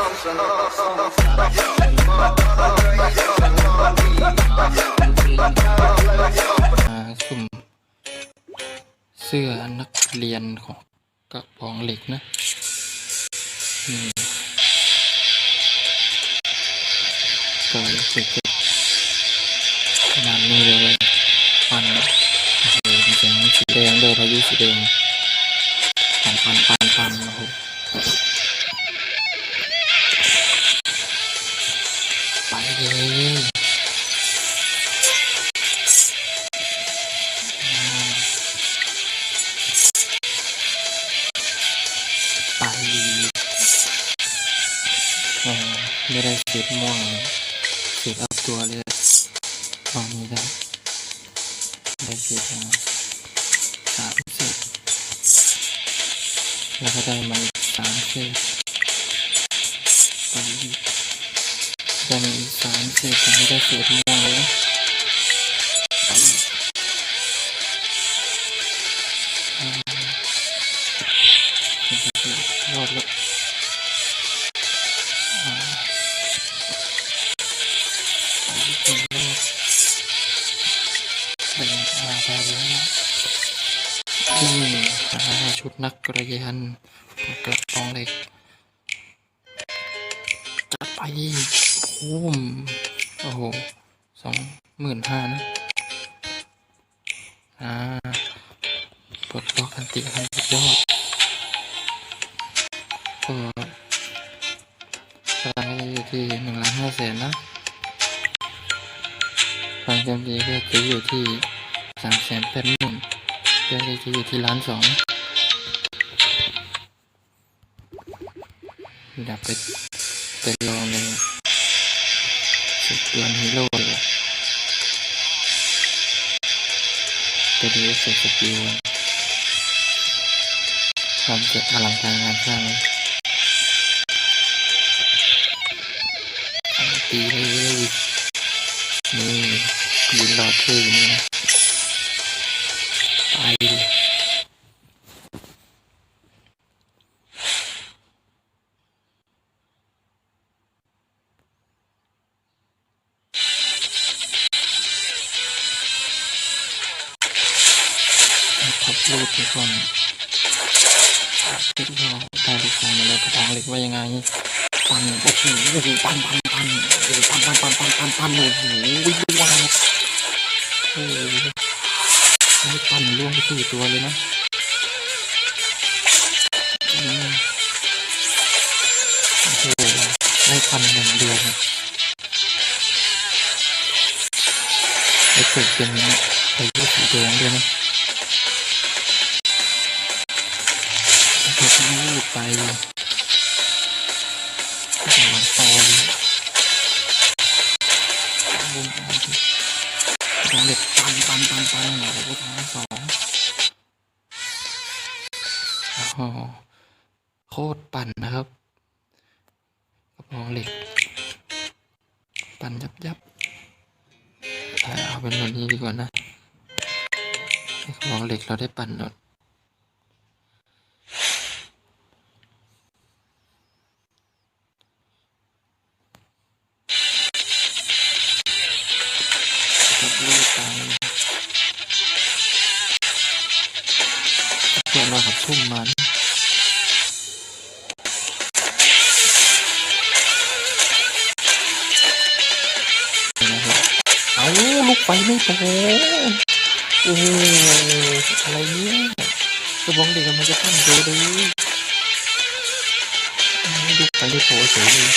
อ่าสุ่มเสื้อนักเรียนของกระป๋องเหล็กนะนี่ก็รู้สึกจะประมาณนี้เลยปันโอ้โหแสงสีแดงด้วยพายุสีแดงปันปันปันปันโอ้โห ไม่ได้เสียม่วงเสียอัพตัวเลยลองนี้ได้ได้เศษมาสามเศษแล้วก็ได้มาอีกสามเศษไปอีกได้มาอีกสามเศษถึงไม่ได้เศษม่วงเลย เป็นอาไปแล้วนะนี่อ่าชุดนักเรียนกระปองเหล็กจัดไปพุ่มโอ้โหสองหมื่นห้านะ อ่าปลดล็อกอันติคันสุดยอดก็พลังจะอยู่ที่หนึ่งล้านห้าแสนนะ ความจำดีก็จะอยู่ที่สามแสนแปดหมื่นเพื่อนก็จะอยู่ที่ล้านสองอยากไปไปลองเลยสุดเดือนฮีโร่เลยไปดูเสร็จสกิลความจะอลังการงานสร้างเลยเอาตี นี่ยืนรอเธออยู่นี่นะไปทับรูดไปก่อนเด็กเราได้ลูกชายมาแล้วกระทองเหล็กว่ายังไง ปันโอ้โหโอ้โหปันปัน ปันโอ้ปันปันปันปันปันปันโอ้โหว้าวโอ้โหไม่ปันล่วงไปสี่ตัวเลยนะโอ้โหได้ปันอย่งเดียวนะไอ้ฝึกเป็นไอ้ลูกสีแดงด้วยนะแล้วก็ลูดไป ไปันปันปันโอ้โหทั้งสองโอ้โหโคตรปั่นนะครับกระบองเหล็ก ปั่นยับยับเอาเป็นวันนี้ดีกว่านะกระบองเหล็กเราได้ปั่นหมด กับทุ่มมันเอาลูกไฟไม่โตโอ้โหอะไรเนี่ยกระบองเด็กมันจะตั้งโตเลยลูกไฟไม่โตเฉยเลย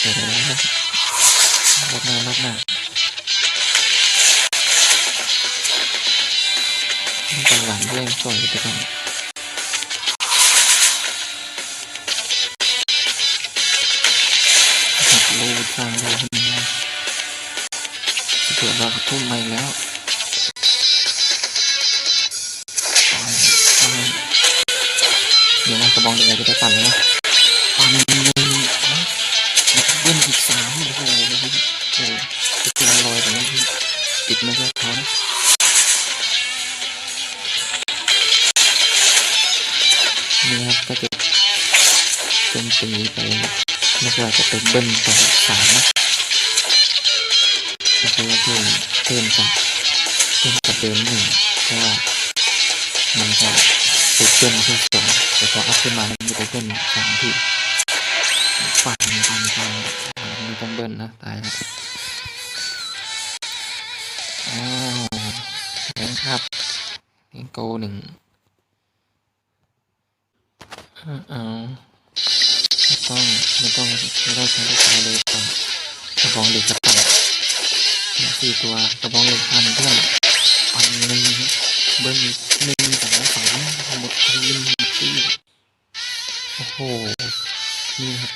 เดี๋ยวนะครับรอบหน้ารอบหน้า จังหวะเร่งปล่อยไปก่อนขับรูดทางเราขึ้นมาเกิดเราทุ่มมาอีกแล้วเดี๋ยวนะกระบองเด็กจะได้ปั่นนะปั่นหนึ่งเล้วก็เบิ้ลอีกสามโอ้โหโอ้โหโอ้โหจะเป็นรอยแต่ไม่ติดไม่ใช่เขานะนี่ครัก็จะโจมตีตีไปแล้วก็จะไปเบิ้ลต่อสามนะก็คือว่าเพิ่มเพิ่มจากเพิ่มจากเดิมหนึ่งเพราะว่ามันจะติดเบิ้ลที่สองแต่พออัพขึ้นมามันจะไปเบิ้ลสามที่ปั่นปั่นปั่นอ่าไม่ต้องเบิ้ลนะตายแล้วอ้าวแรงครับเองโกหนึ่งอ่าเอาไม่ ต้องไม่ต้องไม่ต้องใช้ลูกชายเลยปั่นกระบองเหล็กจะปั่นเนี่ยสี่ตัวกระบองเหล็กพันเพื่อนปั่นหนึ่งเบิ้ลหนึ่งสองสามหมดทีมสี่โอ้โหนี่ครับ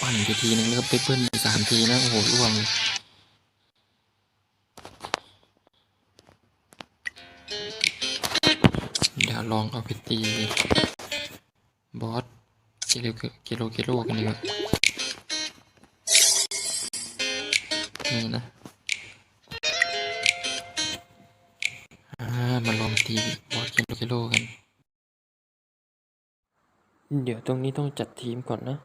ปั่นไปทีนึงแล้วก็ไปเบิ้ลสามทีนะโอ้โหร่วงเดี๋ยวลองเอาไปตี กิโลกิโลกิโลกันดีกว่านี่นะมาลองตีบอสกิโลกิโลกัน เดี๋ยวตรงนี้ต้องจัดทีมก่อนนะ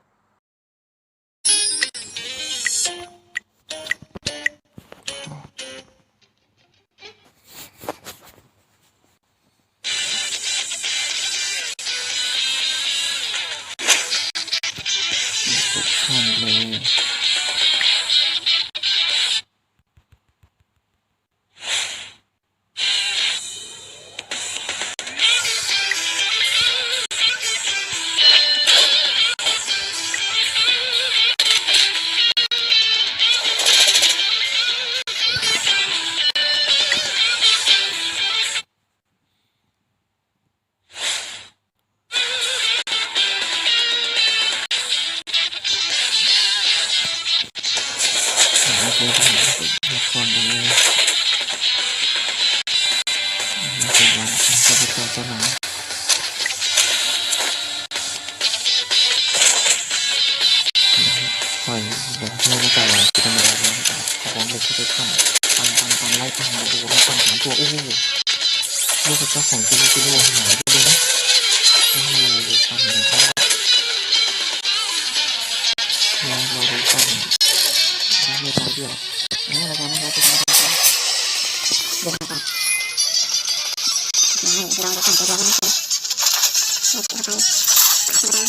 ปั่นปั่นไล่ปั่นโอ้โหแล้วปั่นสามตัวโอ้โหลูกกระจอกของกิโลกิโลหายไปเลยนะโอ้โหปั่นเลยครับเราเราดูปั่นไม่ได้ด้วยนี่เราจะไม่ได้ตัวเราจะดูมาก่อนไม่เราจะทำตัวเราไม่ใช่เราจะไป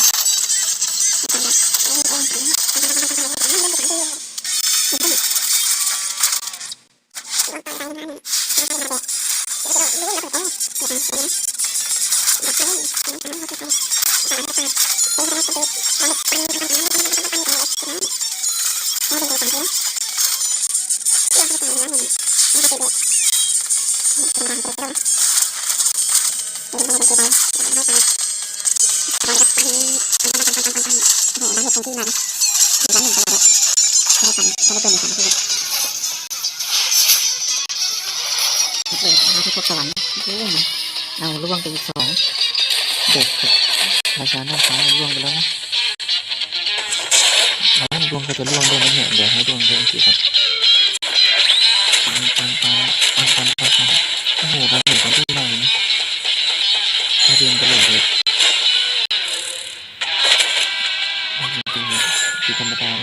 เอาล่วงไปอีกสองเด็กราชาหน้าฟ้าล่วงไปแล้วนะแล้วล่วงก็จะล่วงด้วยนะเนี่ยเดี๋ยวให้ล่วงเรื่องสิครับปันปันปันปันปันปันปันโอ้โหเราเห็นกันที่ไหนนะเราเรียนตลอดเลยตีตีธรรมดา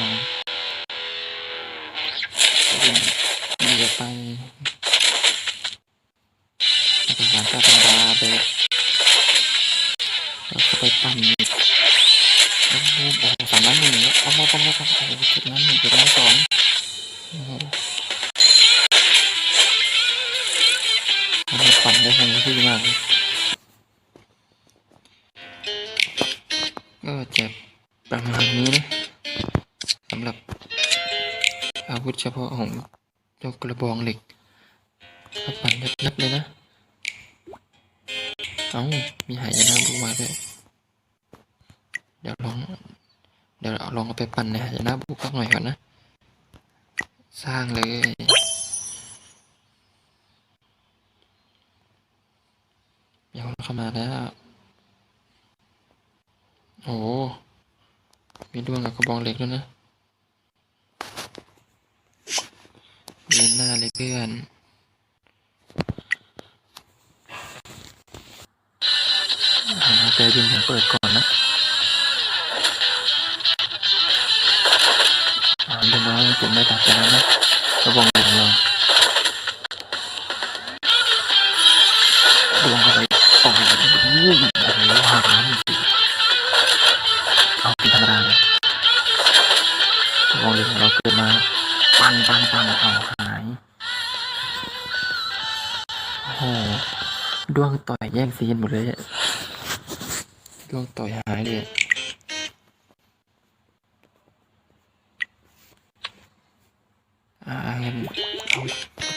แล้วเอามาเอามาเอามาโอ้โหจุดนั้นหนึ่งจุดนั้นสองโอ้โหอันปั่นได้ทันทีมากก็จะประมาณนี้นะสำหรับอาวุธเฉพาะของเจ้ากระบองเหล็กก็ปั่นยับเลยนะ เอ้า มีหายนะบุกมาด้วยเดี๋ยวลอง เดี๋ยวลองเอาไปปั่นในหายนะบุกสักหน่อยก่อนนะ สร้างเลยเดี๋ยวเข้ามาแล้ว โอ้โหมีดวงกับกระบองเหล็กด้วยนะเล่นหน้าเลยเพื่อนอาใจเย็นผมเปิดก่อนนะ ผมไม่ตัดไปแล้วนะระบองหล็กของเราดวงอะไรต่อยโอ้โหหักน้ำสิเอาเป็นธรรมดาเลยระบองเหล็กของเราเกิดมาปันปันปันเอาหายโอ้โหดวงต่อยแย่งซีนหมดเลยดวงต่อยหายเลย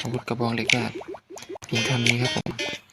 อาวุธกระบองเหล็กได้เพียงเท่านี้ครับผม